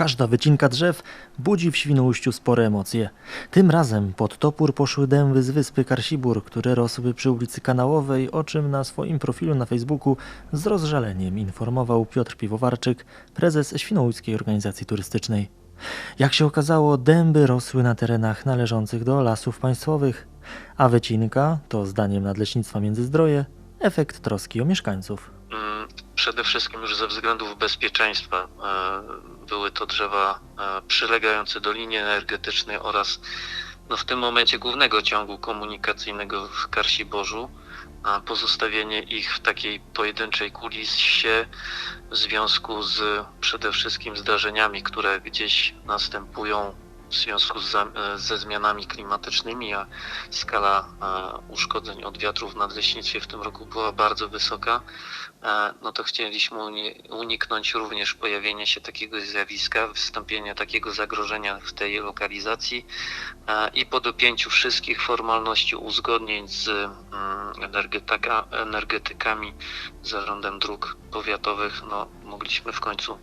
Każda wycinka drzew budzi w Świnoujściu spore emocje. Tym razem pod topór poszły dęby z wyspy Karsibur, które rosły przy ulicy Kanałowej, o czym na swoim profilu na Facebooku z rozżaleniem informował Piotr Piwowarczyk, prezes Świnoujskiej Organizacji Turystycznej. Jak się okazało, dęby rosły na terenach należących do lasów państwowych, a wycinka to zdaniem Nadleśnictwa Międzyzdroje efekt troski o mieszkańców. Mm, Przede wszystkim już ze względów bezpieczeństwa e, były to drzewa e, przylegające do linii energetycznej oraz no, w tym momencie głównego ciągu komunikacyjnego w Karsiborzu. Pozostawienie ich w takiej pojedynczej kulisie w związku z przede wszystkim zdarzeniami, które gdzieś następują w związku z, ze zmianami klimatycznymi, a skala e, uszkodzeń od wiatrów w nadleśnictwie w tym roku była bardzo wysoka, e, no to chcieliśmy uni- uniknąć również pojawienia się takiego zjawiska, wystąpienia takiego zagrożenia w tej lokalizacji e, i po dopięciu wszystkich formalności uzgodnień z mm, energetyka, energetykami, zarządem dróg powiatowych, no mogliśmy w końcu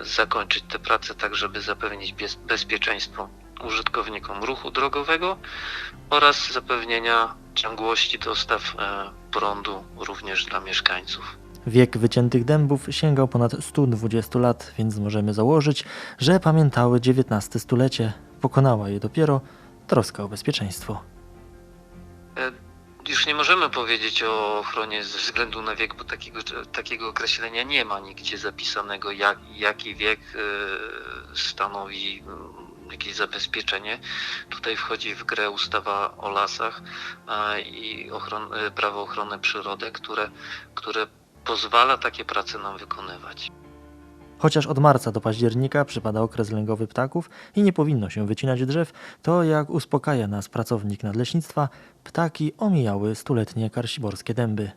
zakończyć te prace tak, żeby zapewnić bez, bezpieczeństwo użytkownikom ruchu drogowego oraz zapewnienia ciągłości dostaw e, prądu również dla mieszkańców. Wiek wyciętych dębów sięgał ponad 120 lat, więc możemy założyć, że pamiętały XIX stulecie. Pokonała je dopiero troska o bezpieczeństwo. E, Już nie możemy powiedzieć o ochronie ze względu na wiek, bo takiego, takiego określenia nie ma nigdzie zapisanego, jak, jaki wiek e, stanowi jakieś zabezpieczenie. Tutaj wchodzi w grę ustawa o lasach i ochron, e, prawo ochrony przyrody, które, które pozwala takie prace nam wykonywać. Chociaż od marca do października przypada okres lęgowy ptaków i nie powinno się wycinać drzew, to jak uspokaja nas pracownik nadleśnictwa, ptaki omijały stuletnie karsiborskie dęby.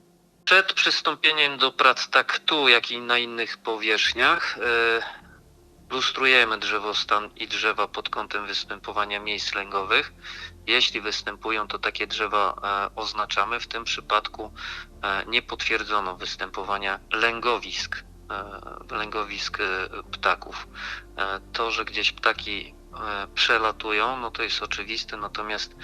Przed przystąpieniem do prac tak tu, jak i na innych powierzchniach e, lustrujemy drzewostan i drzewa pod kątem występowania miejsc lęgowych. Jeśli występują, to takie drzewa e, oznaczamy. W tym przypadku e, nie potwierdzono występowania lęgowisk, e, lęgowisk ptaków. To, że gdzieś ptaki przelatują, no to jest oczywiste, natomiast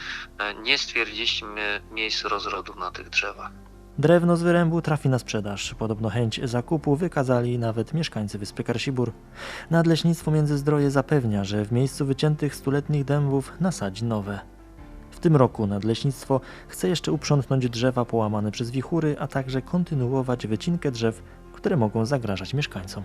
nie stwierdziliśmy miejsc rozrodu na tych drzewach. Drewno z wyrębu trafi na sprzedaż. Podobno chęć zakupu wykazali nawet mieszkańcy wyspy Karsibur. Nadleśnictwo Międzyzdroje zapewnia, że w miejscu wyciętych stuletnich dębów nasadzi nowe. W tym roku nadleśnictwo chce jeszcze uprzątnąć drzewa połamane przez wichury, a także kontynuować wycinkę drzew, które mogą zagrażać mieszkańcom.